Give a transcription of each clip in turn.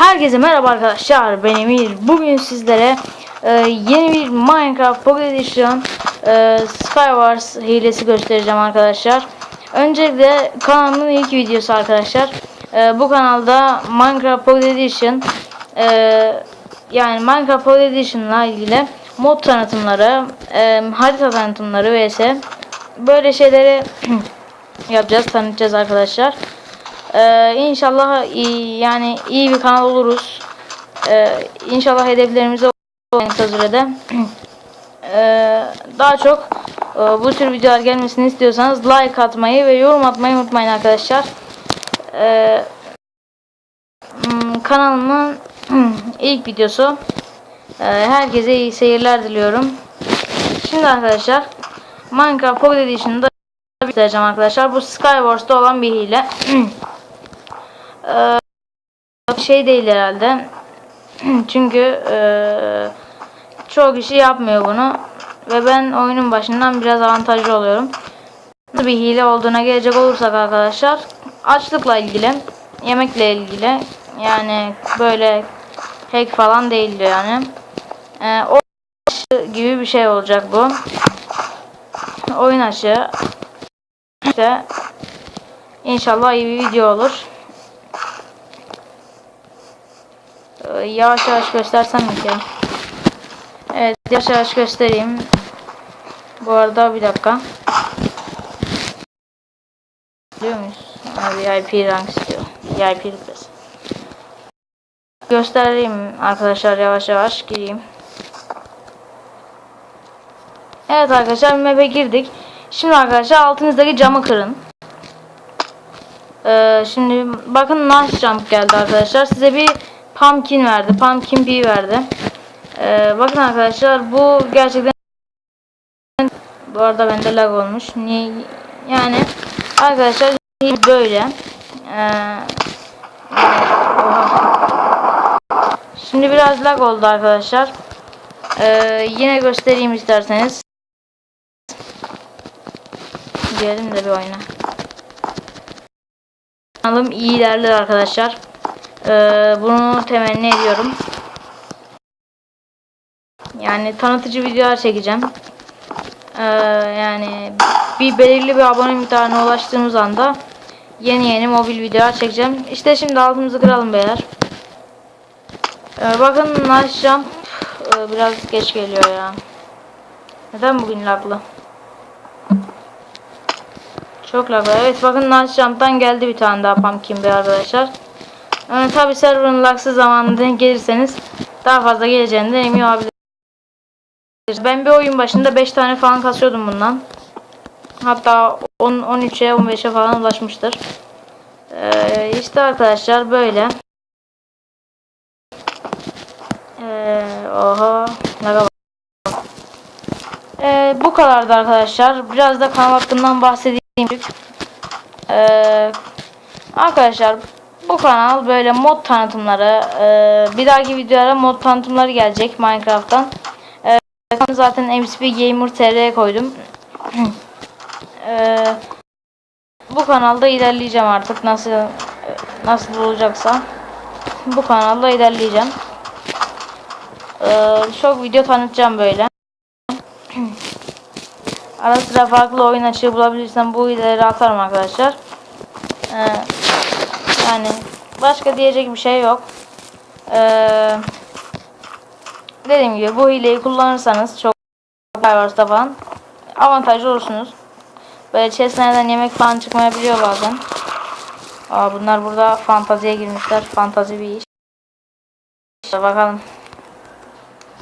Herkese merhaba arkadaşlar ben Emir. Bugün sizlere e, yeni bir Minecraft Pocket Edition e, Skywars hilesi göstereceğim arkadaşlar. Öncelikle kanalımın ilk videosu arkadaşlar. E, Bu kanalda Minecraft Pocket Edition e, Yani Minecraft Pocket Edition ile ilgili mod tanıtımları e, Harita tanıtımları vs. Böyle şeyleri yapacağız tanıtacağız arkadaşlar ee, inşallah iyi, yani iyi bir kanal oluruz. Ee, inşallah hedeflerimize en kısa. Ee, daha çok e, bu tür videolar gelmesini istiyorsanız like atmayı ve yorum atmayı unutmayın arkadaşlar. Ee, hmm, kanalımın ilk videosu. Ee, herkese iyi seyirler diliyorum. Şimdi arkadaşlar Minecraft Pocket Edition'da göstereceğim arkadaşlar. Bu Skywars'ta olan bir hile. Ee, şey değil herhalde. Çünkü ee, çoğu kişi yapmıyor bunu. Ve ben oyunun başından biraz avantajlı oluyorum. Nasıl bir hile olduğuna gelecek olursak arkadaşlar. Açlıkla ilgili. Yemekle ilgili. Yani böyle hack falan değildi yani. Ee, o gibi bir şey olacak bu. Oyun açığı. İşte İnşallah iyi bir video olur. Ee, yavaş yavaş göstersem mi ki? Evet yavaş yavaş göstereyim. Bu arada bir dakika. Biliyor muyuz? VIP rank istiyor. VIP request. Göstereyim arkadaşlar yavaş yavaş gireyim. Evet arkadaşlar map'e girdik. Şimdi arkadaşlar altınızdaki camı kırın. Ee, şimdi bakın nice jump geldi arkadaşlar. Size bir pumpkin verdi. Pumpkin pea verdi. Ee, bakın arkadaşlar bu gerçekten bu arada bende lag olmuş. Niye? Yani arkadaşlar böyle. Ee. Şimdi biraz lag oldu arkadaşlar. Ee, yine göstereyim isterseniz. Girelim de bir oyuna. Kanalım iyi ilerler arkadaşlar. Ee, bunu temenni ediyorum. Yani tanıtıcı videolar çekeceğim. Ee, yani bir belirli bir abone miktarına ulaştığımız anda yeni yeni mobil videolar çekeceğim. İşte şimdi altımızı kıralım beyler. Ee, bakın Nice Jump e, biraz geç geliyor ya. Neden bugün laglı? Çok laglı. Evet bakın Nice Jump'tan geldi bir tane daha Pumpkin Bey arkadaşlar. Yani tabi server'ın laksız zamanında gelirseniz daha fazla geleceğinden emin olabilirsiniz. Ben bir oyun başında 5 tane falan kasıyordum bundan. Hatta 10 13'e 15'e falan ulaşmıştır. Ee, işte arkadaşlar böyle. Ee, oha. Ne kadar. Ee, bu kadardı arkadaşlar. Biraz da kanal hakkından bahsedeyim. Ee, arkadaşlar bu kanal böyle mod tanıtımları. Ee, bir dahaki videolara mod tanıtımları gelecek Minecraft'tan. Ee, zaten MCP Gamer TR'ye koydum. ee, bu kanalda ilerleyeceğim artık nasıl nasıl olacaksa. Bu kanalda ilerleyeceğim. Çok video tanıtacağım böyle. Ara sıra farklı oyun açığı bulabilirsem bu ileri atarım arkadaşlar. Ee, yani başka diyecek bir şey yok. Ee, dediğim gibi bu hileyi kullanırsanız çok Skywars falan avantajlı olursunuz. Böyle chestlerden yemek falan çıkmayabiliyor bazen. Aa, bunlar burada fantaziye girmişler. Fantazi bir iş. İşte bakalım.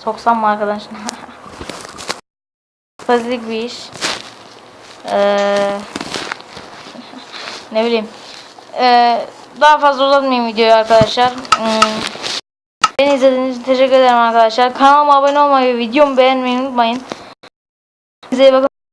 Soksam mı arkadaşlar? Fantazilik bir iş. Ee, ne bileyim. Ee, daha fazla uzatmayayım videoyu arkadaşlar. Hmm. Beni izlediğiniz için teşekkür ederim arkadaşlar. Kanalıma abone olmayı videomu beğenmeyi unutmayın. Size bakın.